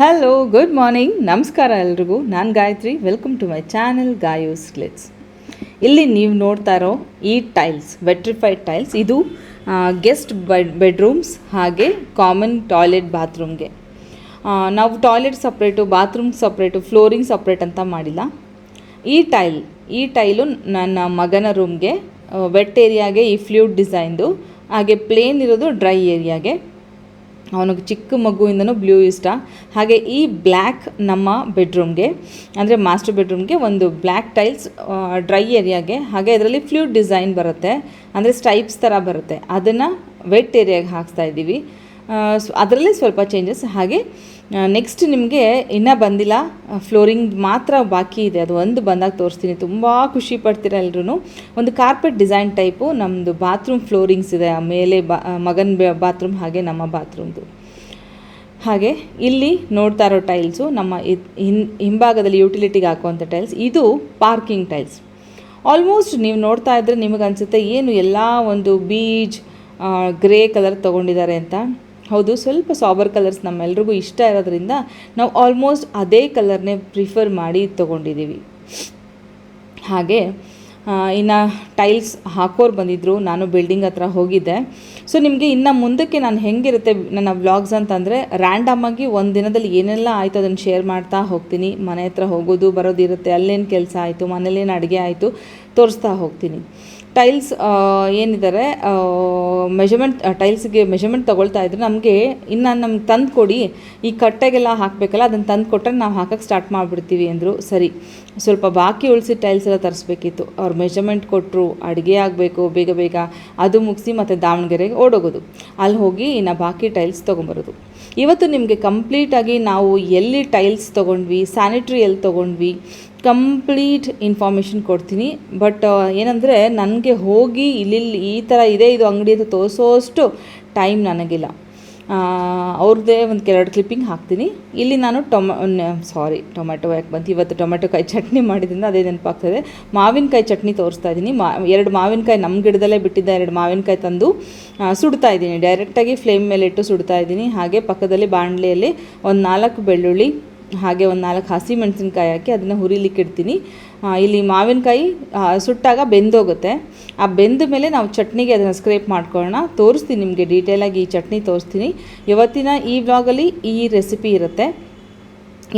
Hello good morning ನಮಸ್ಕಾರ ಎಲ್ರಿಗೂ. ನಾನು Gayathri. Welcome to my channel ಗಾಯೋ ಸ್ಲಿಟ್ಸ್ ಇಲ್ಲಿ ನೀವು ನೋಡ್ತಾ ಇರೋ ಈ ಟೈಲ್ಸ್ ವೆಟ್ರಿಫೈಡ್ ಟೈಲ್ಸ್ ಇದು ಗೆಸ್ಟ್ ಬೆಡ್ ಬೆಡ್ರೂಮ್ಸ್ ಹಾಗೆ ಕಾಮನ್ ಟಾಯ್ಲೆಟ್ ಬಾತ್ರೂಮ್ಗೆ ನಾವು toilet separate bathroom separate flooring separate ಅಂತ ಮಾಡಿಲ್ಲ. ಈ ಟೈಲ್ ಈ ಟೈಲು ನನ್ನ ಮಗನ ರೂಮ್ಗೆ ವೆಟ್ ಏರಿಯಾಗೆ ಈ ಫ್ಲೂಡ್ ಡಿಸೈನ್ದು ಹಾಗೆ ಪ್ಲೇನ್ ಇರೋದು ಡ್ರೈ ಏರಿಯಾಗೆ ಅವನಿಗೆ ಚಿಕ್ಕ ಮಗುವಿಂದನೂ ಬ್ಲೂ ಇಷ್ಟ. ಹಾಗೆ ಈ ಬ್ಲ್ಯಾಕ್ ನಮ್ಮ ಬೆಡ್ರೂಮ್ಗೆ, ಅಂದರೆ ಮಾಸ್ಟರ್ ಬೆಡ್ರೂಮ್ಗೆ ಒಂದು ಬ್ಲ್ಯಾಕ್ ಟೈಲ್ಸ್ ಡ್ರೈ ಏರಿಯಾಗೆ. ಹಾಗೆ ಅದರಲ್ಲಿ ಫ್ಲೂಡ್ ಡಿಸೈನ್ ಬರುತ್ತೆ, ಅಂದರೆ ಸ್ಟೈಪ್ಸ್ ಥರ ಬರುತ್ತೆ. ಅದನ್ನು ವೆಟ್ ಏರಿಯಾಗೆ ಹಾಕ್ಸ್ತಾ ಇದ್ದೀವಿ. ಅದರಲ್ಲಿ ಸ್ವಲ್ಪ ಚೇಂಜಸ್ ಹಾಗೆ ನೆಕ್ಸ್ಟ್ ನಿಮಗೆ ಇನ್ನೂ ಬಂದಿಲ್ಲ. ಫ್ಲೋರಿಂಗ್ ಮಾತ್ರ ಬಾಕಿ ಇದೆ. ಅದು ಒಂದು ಬಂದಾಗ ತೋರಿಸ್ತೀನಿ. ತುಂಬ ಖುಷಿ ಪಡ್ತೀರ ಎಲ್ರೂ ಒಂದು ಕಾರ್ಪೆಟ್ ಡಿಸೈನ್ ಟೈಪು ನಮ್ಮದು ಬಾತ್ರೂಮ್ ಫ್ಲೋರಿಂಗ್ಸ್ ಇದೆ. ಮೇಲೆ ಬಾ ಮಗನ ಬಾತ್ರೂಮ್ ಹಾಗೆ ನಮ್ಮ ಬಾತ್ರೂಮ್ದು ಹಾಗೆ ಇಲ್ಲಿ ನೋಡ್ತಾ ಇರೋ ಟೈಲ್ಸು ನಮ್ಮ ಹಿನ್, ಹಿಂಭಾಗದಲ್ಲಿ ಯುಟಿಲಿಟಿಗೆ ಹಾಕುವಂಥ ಟೈಲ್ಸ್ ಇದು ಪಾರ್ಕಿಂಗ್ ಟೈಲ್ಸ್ ಆಲ್ಮೋಸ್ಟ್ ನೀವು ನೋಡ್ತಾ ಇದ್ದರೆ ನಿಮಗೆ ಅನಿಸುತ್ತೆ, ಏನು ಎಲ್ಲ ಒಂದು ಬೀಜ್ ಗ್ರೇ ಕಲರ್ ತೊಗೊಂಡಿದ್ದಾರೆ ಅಂತ. ಹೌದು, ಸ್ವಲ್ಪ ಸಾಬರ್ ಕಲರ್ಸ್ ನಮ್ಮೆಲ್ರಿಗೂ ಇಷ್ಟ ಇರೋದ್ರಿಂದ ನಾವು ಆಲ್ಮೋಸ್ಟ್ ಅದೇ ಕಲರ್ನೇ ಪ್ರಿಫರ್ ಮಾಡಿ ತೊಗೊಂಡಿದ್ದೀವಿ. ಹಾಗೆ ಇನ್ನು ಟೈಲ್ಸ್ ಹಾಕೋರು ಬಂದಿದ್ದರು ನಾನು ಬಿಲ್ಡಿಂಗ್ ಹತ್ರ ಹೋಗಿದ್ದೆ. ಸೊ ನಿಮಗೆ ಇನ್ನು ಮುಂದಕ್ಕೆ ನಾನು ಹೆಂಗಿರುತ್ತೆ, ನನ್ನ ವ್ಲಾಗ್ಸ್ ಅಂತಂದರೆ ರ್ಯಾಂಡಮಾಗಿ ಒಂದು ದಿನದಲ್ಲಿ ಏನೆಲ್ಲ ಆಯಿತು ಅದನ್ನು ಶೇರ್ ಮಾಡ್ತಾ ಹೋಗ್ತೀನಿ. ಮನೆ ಹತ್ರ ಹೋಗೋದು, ಬರೋದಿರುತ್ತೆ, ಅಲ್ಲೇನು ಕೆಲಸ ಆಯಿತು, ಮನೇಲೇನು ಅಡುಗೆ ಆಯಿತು, ತೋರಿಸ್ತಾ ಹೋಗ್ತೀನಿ. ಟೈಲ್ಸ್ ಏನಿದ್ದಾರೆ ಮೆಷರ್ಮೆಂಟ್ ಟೈಲ್ಸ್ಗೆ ಮೆಷರ್ಮೆಂಟ್ ತೊಗೊಳ್ತಾ ಇದ್ರೆ ನಮಗೆ ಇನ್ನು ನಮ್ಗೆ ತಂದು ಕೊಡಿ, ಈ ಕಟ್ಟೆಗೆಲ್ಲ ಹಾಕಬೇಕಲ್ಲ ಅದನ್ನು ತಂದು ಕೊಟ್ಟರೆ ನಾವು ಹಾಕಕ್ಕೆ ಸ್ಟಾರ್ಟ್ ಮಾಡಿಬಿಡ್ತೀವಿ ಅಂದರು ಸರಿ. ಸ್ವಲ್ಪ ಬಾಕಿ ಉಳಿಸಿ ಟೈಲ್ಸ್ ಎಲ್ಲ ತರಿಸ್ಬೇಕಿತ್ತು. ಅವ್ರು ಮೆಷರ್ಮೆಂಟ್ ಕೊಟ್ಟರು ಅಡುಗೆ ಆಗಬೇಕು, ಬೇಗ ಬೇಗ ಅದು ಮುಗಿಸಿ ಮತ್ತು ದಾವಣಗೆರೆಗೆ ಓಡೋಗೋದು. ಅಲ್ಲಿ ಹೋಗಿ ಇನ್ನು ಬಾಕಿ ಟೈಲ್ಸ್ ತೊಗೊಂಬರೋದು. ಇವತ್ತು ನಿಮಗೆ ಕಂಪ್ಲೀಟಾಗಿ ನಾವು ಎಲ್ಲಿ ಟೈಲ್ಸ್ ತೊಗೊಂಡ್ವಿ ಸ್ಯಾನಿಟ್ರಿ ಎಲ್ಲಿ ತೊಗೊಂಡ್ವಿ ಕಂಪ್ಲೀಟ್ ಇನ್ಫಾರ್ಮೇಷನ್ ಕೊಡ್ತೀನಿ. ಬಟ್ ಏನಂದರೆ ನನಗೆ ಹೋಗಿ ಇಲ್ಲಿ ಈ ಥರ ಇದೆ, ಇದು ಅಂಗಡಿ ಅಂತ ತೋರಿಸೋಷ್ಟು ಟೈಮ್ ನನಗಿಲ್ಲ. ಅವ್ರದ್ದೇ ಒಂದು ಕೆಲವು ಕ್ಲಿಪ್ಪಿಂಗ್ ಹಾಕ್ತೀನಿ. ಇಲ್ಲಿ ನಾನು ಟೊಮ ಸಾರಿ ಟೊಮೆಟೊ ಯಾಕೆ ಬಂತು? ಇವತ್ತು ಟೊಮೆಟೊ ಕಾಯಿ ಚಟ್ನಿ ಮಾಡಿದ್ರಿಂದ ಅದೇ ನೆನಪಾಗ್ತದೆ. ಮಾವಿನಕಾಯಿ ಚಟ್ನಿ ತೋರಿಸ್ತಾ ಇದ್ದೀನಿ ಮಾ, ಎರಡು ಮಾವಿನಕಾಯಿ ನಮ್ಮ ಗಿಡದಲ್ಲೇ ಬಿಟ್ಟಿದ್ದ ಎರಡು ಮಾವಿನಕಾಯಿ ತಂದು ಸುಡ್ತಾ ಇದ್ದೀನಿ ಡೈರೆಕ್ಟಾಗಿ ಫ್ಲೇಮ್ ಮೇಲೆ ಇಟ್ಟು ಸುಡ್ತಾ ಇದ್ದೀನಿ ಹಾಗೆ ಪಕ್ಕದಲ್ಲಿ ಬಾಣಲೆಯಲ್ಲಿ ಒಂದು ನಾಲ್ಕು ಬೆಳ್ಳುಳ್ಳಿ ಹಾಗೆ ಒಂದು ನಾಲ್ಕು ಹಸಿ ಮೆಣಸಿನ್ಕಾಯಿ ಹಾಕಿ ಅದನ್ನು ಹುರಿಲಿಕ್ಕೆ ಇಡ್ತೀನಿ. ಇಲ್ಲಿ ಮಾವಿನಕಾಯಿ ಸುಟ್ಟಾಗ ಬೆಂದೋಗುತ್ತೆ. ಆ ಬೆಂದ ಮೇಲೆ ನಾವು ಚಟ್ನಿಗೆ ಅದನ್ನು ಸ್ಕ್ರೇಪ್ ಮಾಡ್ಕೊಳ್ಳೋಣ. ತೋರಿಸ್ತೀನಿ ನಿಮಗೆ ಡೀಟೇಲಾಗಿ ಈ ಚಟ್ನಿ ತೋರಿಸ್ತೀನಿ. ಇವತ್ತಿನ ಈ ವ್ಲಾಗಲ್ಲಿ ಈ ರೆಸಿಪಿ ಇರುತ್ತೆ.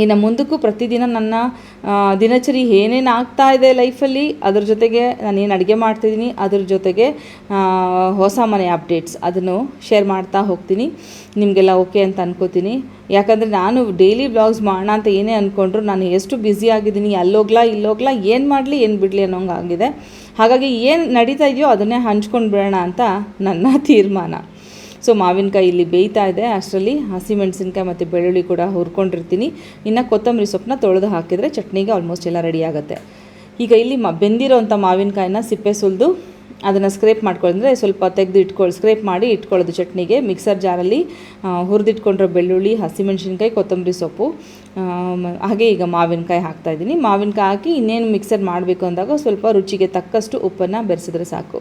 ಇನ್ನು ಮುಂದಕ್ಕೂ ಪ್ರತಿದಿನ ನನ್ನ ದಿನಚರಿ ಏನೇನು ಆಗ್ತಾ ಇದೆ ಲೈಫಲ್ಲಿ, ಅದ್ರ ಜೊತೆಗೆ ನಾನು ಏನು ಅಡುಗೆ ಮಾಡ್ತಿದ್ದೀನಿ, ಅದ್ರ ಜೊತೆಗೆ ಹೊಸ ಮನೆ ಅಪ್ಡೇಟ್ಸ್ ಅದನ್ನು ಶೇರ್ ಮಾಡ್ತಾ ಹೋಗ್ತೀನಿ. ನಿಮಗೆಲ್ಲ ಓಕೆ ಅಂತ ಅನ್ಕೋತೀನಿ. ಯಾಕಂದರೆ ನಾನು ಡೈಲಿ ಬ್ಲಾಗ್ಸ್ ಮಾಡೋಣ ಅಂತ ಏನೇ ಅಂದ್ಕೊಂಡ್ರು ನಾನು ಎಷ್ಟು ಬ್ಯುಸಿ ಆಗಿದ್ದೀನಿ ಅಲ್ಲೋಗ್ಲಾ ಇಲ್ಲೋಗ್ಲಾ, ಏನು ಮಾಡಲಿ, ಏನು ಬಿಡಲಿ ಅನ್ನೋಂಗೆ ಆಗಿದೆ ಹಾಗಾಗಿ ಏನು ನಡೀತಾ ಇದೆಯೋ ಅದನ್ನೇ ಹಂಚ್ಕೊಂಡು ಬಿಡೋಣ ಅಂತ ನನ್ನ ತೀರ್ಮಾನ. ಸೊ ಮಾವಿನಕಾಯಿ ಇಲ್ಲಿ ಬೇಯ್ತಾ ಇದೆ. ಅಷ್ಟರಲ್ಲಿ ಹಸಿಮೆಣಸಿನ್ಕಾಯಿ ಮತ್ತು ಬೆಳ್ಳುಳ್ಳಿ ಕೂಡ ಹುರ್ಕೊಂಡಿರ್ತೀನಿ. ಇನ್ನು ಕೊತ್ತಂಬರಿ ಸೊಪ್ಪನ್ನ ತೊಳೆದು ಹಾಕಿದರೆ ಚಟ್ನಿಗೆ ಆಲ್ಮೋಸ್ಟ್ ಎಲ್ಲ ರೆಡಿ ಆಗುತ್ತೆ. ಈಗ ಇಲ್ಲಿ ಮ ಬೆಂದಿರೋಂಥ ಮಾವಿನಕಾಯಿನ ಸಿಪ್ಪೆ ಸುಲಿದು, ಅದನ್ನು ಸ್ಕ್ರೇಪ್ ಮಾಡ್ಕೊಂಡ್ರೆ ಸ್ವಲ್ಪ ತೆಗೆದು ಇಟ್ಕೊಳ್ಳಿ ಸ್ಕ್ರೇಪ್ ಮಾಡಿ ಇಟ್ಕೊಳ್ಳೋದು ಚಟ್ನಿಗೆ. ಮಿಕ್ಸರ್ ಜಾರಲ್ಲಿ ಹುರಿದಿಟ್ಕೊಂಡಿರೋ ಬೆಳ್ಳುಳ್ಳಿ ಹಸಿಮೆಣಸಿನ್ಕಾಯಿ ಕೊತ್ತಂಬರಿ ಸೊಪ್ಪು ಹಾಗೆ ಈಗ ಮಾವಿನಕಾಯಿ ಹಾಕ್ತಾಯಿದ್ದೀನಿ ಮಾವಿನಕಾಯಿ ಹಾಕಿ ಇನ್ನೇನು ಮಿಕ್ಸರ್ ಮಾಡಬೇಕು ಅಂದಾಗ ಸ್ವಲ್ಪ ರುಚಿಗೆ ತಕ್ಕಷ್ಟು ಉಪ್ಪನ್ನು ಬೆರೆಸಿದ್ರೆ ಸಾಕು.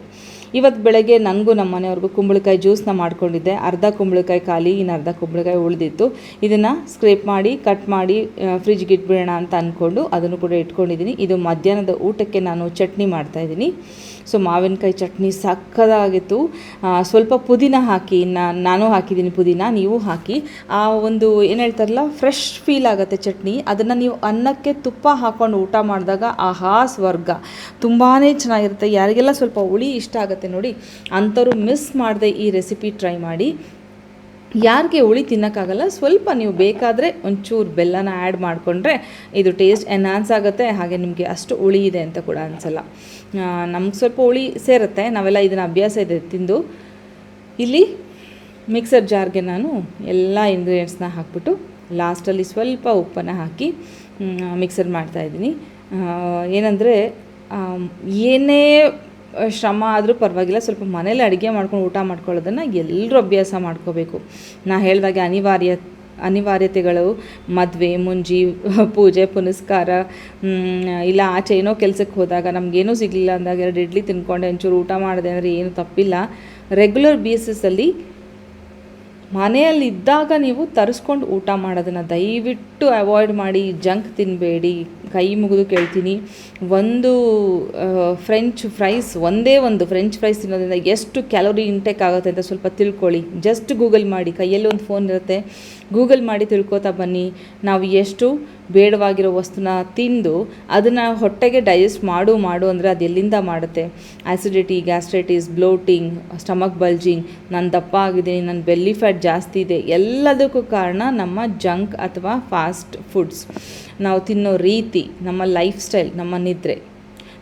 ಇವತ್ತು ಬೆಳಗ್ಗೆ ನನಗೂ ನಮ್ಮ ಮನೆಯವ್ರಿಗೂ ಕುಂಬಳಕಾಯಿ ಜ್ಯೂಸ್ನ ಮಾಡ್ಕೊಂಡಿದ್ದೆ. ಅರ್ಧ ಕುಂಬಳಕಾಯಿ ಖಾಲಿ, ಇನ್ನು ಅರ್ಧ ಕುಂಬಳಕಾಯಿ ಉಳಿದಿತ್ತು. ಇದನ್ನು ಸ್ಕ್ರೇಪ್ ಮಾಡಿ ಕಟ್ ಮಾಡಿ ಫ್ರಿಜ್ಗೆ ಇಟ್ಬಿಡೋಣ ಅಂತ ಅಂದ್ಕೊಂಡು ಅದನ್ನು ಕೂಡ ಇಟ್ಕೊಂಡಿದ್ದೀನಿ. ಇದು ಮಧ್ಯಾಹ್ನದ ಊಟಕ್ಕೆ ನಾನು ಚಟ್ನಿ ಮಾಡ್ತಾಯಿದ್ದೀನಿ ಸೊ ಮಾವಿನಕಾಯಿ ಚಟ್ನಿ ಸಕ್ಕದಾಗಿತ್ತು. ಸ್ವಲ್ಪ ಪುದೀನ ಹಾಕಿ ನಾನು ಹಾಕಿದ್ದೀನಿ ಪುದೀನ, ನೀವು ಹಾಕಿ. ಆ ಒಂದು, ಏನು ಹೇಳ್ತಾರಲ್ಲ ಫ್ರೆಶ್ ಫೀಲ್ ಆಗುತ್ತೆ ಚಟ್ನಿ. ಅದನ್ನು ನೀವು ಅನ್ನಕ್ಕೆ ತುಪ್ಪ ಹಾಕ್ಕೊಂಡು ಊಟ ಮಾಡಿದಾಗ ಆಹಾ ಸ್ವರ್ಗ. ತುಂಬಾ ಚೆನ್ನಾಗಿರುತ್ತೆ. ಯಾರಿಗೆಲ್ಲ ಸ್ವಲ್ಪ ಹುಳಿ ಇಷ್ಟ ಆಗುತ್ತೆ ನೋಡಿ, ಅಂಥವ್ರು ಮಿಸ್ ಮಾಡದೆ ಈ ರೆಸಿಪಿ ಟ್ರೈ ಮಾಡಿ. ಯಾರಿಗೆ ಹುಳಿ ತಿನ್ನೋಕ್ಕಾಗಲ್ಲ, ಸ್ವಲ್ಪ ನೀವು ಬೇಕಾದರೆ ಒಂಚೂರು ಬೆಲ್ಲನ ಆ್ಯಡ್ ಮಾಡಿಕೊಂಡ್ರೆ ಇದು ಟೇಸ್ಟ್ ಎನ್ಹಾನ್ಸ್ ಆಗುತ್ತೆ, ಹಾಗೆ ನಿಮಗೆ ಅಷ್ಟು ಹುಳಿ ಇದೆ ಅಂತ ಕೂಡ ಅನಿಸಲ್ಲ. ನಮ್ಗೆ ಸ್ವಲ್ಪ ಹುಳಿ ಸೇರುತ್ತೆ, ನಾವೆಲ್ಲ ಇದನ್ನು ಅಭ್ಯಾಸ ಇದೆ ತಿಂದು. ಇಲ್ಲಿ ಮಿಕ್ಸರ್ ಜಾರ್ಗೆ ನಾನು ಎಲ್ಲ ಇಂಗ್ರೀಡಿಯೆಂಟ್ಸ್ನ ಹಾಕ್ಬಿಟ್ಟು ಲಾಸ್ಟಲ್ಲಿ ಸ್ವಲ್ಪ ಉಪ್ಪನ್ನು ಹಾಕಿ ಮಿಕ್ಸರ್ ಮಾಡ್ತಾಯಿದ್ದೀನಿ ಏನಂದರೆ ಏನೇ ಶ್ರಮ ಆದರೂ ಪರವಾಗಿಲ್ಲ. ಸ್ವಲ್ಪ ಮನೇಲಿ ಅಡುಗೆ ಮಾಡ್ಕೊಂಡು ಊಟ ಮಾಡ್ಕೊಳ್ಳೋದನ್ನು ಎಲ್ಲರೂ ಅಭ್ಯಾಸ ಮಾಡ್ಕೋಬೇಕು. ನಾ ಹೇಳಿದಾಗೆ ಅನಿವಾರ್ಯ, ಅನಿವಾರ್ಯತೆಗಳು ಮದುವೆ, ಮುಂಜಿ, ಪೂಜೆ, ಪುನಸ್ಕಾರ ಇಲ್ಲ ಆಚೆ ಏನೋ ಕೆಲಸಕ್ಕೆ ಹೋದಾಗ ನಮಗೇನೂ ಸಿಗಲಿಲ್ಲ ಅಂದಾಗ ಎರಡು ಇಡ್ಲಿ ತಿನ್ಕೊಂಡೆ, ಒಂಚೂರು ಊಟ ಮಾಡಿದೆ ಅಂದರೆ ಏನು ತಪ್ಪಿಲ್ಲ. ರೆಗ್ಯುಲರ್ ಬೇಸಿಸಲ್ಲಿ ಮನೆಯಲ್ಲಿ ಇದ್ದಾಗ ನೀವು ತರಿಸ್ಕೊಂಡು ಊಟ ಮಾಡೋದನ್ನು ದಯವಿಟ್ಟು ಅವಾಯ್ಡ್ ಮಾಡಿ ಜಂಕ್ ತಿನ್ನಬೇಡಿ ಕೈ ಮುಗಿದು ಕೇಳ್ತೀನಿ. ಒಂದು ಫ್ರೆಂಚ್ ಫ್ರೈಸ್ ಒಂದೇ ಒಂದು ಫ್ರೆಂಚ್ ಫ್ರೈಸ್ ತಿನ್ನೋದ್ರಿಂದ ಎಷ್ಟು ಕ್ಯಾಲೋರಿ ಇಂಟೇಕ್ ಆಗುತ್ತೆ ಅಂತ ಸ್ವಲ್ಪ ತಿಳ್ಕೊಳ್ಳಿ. ಜಸ್ಟ್ ಗೂಗಲ್ ಮಾಡಿ, ಕೈಯಲ್ಲಿ ಒಂದು ಫೋನ್ ಇರುತ್ತೆ. ಗೂಗಲ್ ಮಾಡಿ ತಿಳ್ಕೊತಾ ಬನ್ನಿ. ನಾವು ಎಷ್ಟು ಬೇಡವಾಗಿರೋ ವಸ್ತುನ ತಿಂದು ಅದನ್ನು ಹೊಟ್ಟೆಗೆ ಡೈಜೆಸ್ಟ್ ಮಾಡು ಮಾಡು ಅಂದರೆ ಅದು ಎಲ್ಲಿಂದ ಮಾಡುತ್ತೆ? Acidity gastritis bloating stomach bulging ನಾನು ದಪ್ಪ ಆಗಿದ್ದೀನಿ ನನ್ನ ಬೆಲ್ಲಿ ಫ್ಯಾಟ್ ಜಾಸ್ತಿ ಇದೆ, ಎಲ್ಲದಕ್ಕೂ ಕಾರಣ ನಮ್ಮ ಜಂಕ್ ಅಥವಾ ಫಾಸ್ಟ್ ಫುಡ್ಸ್ ನಾವು ತಿನ್ನೋ ರೀತಿ ನಮ್ಮ ಲೈಫ್ ಸ್ಟೈಲ್ ನಮ್ಮ ನಿದ್ರೆ.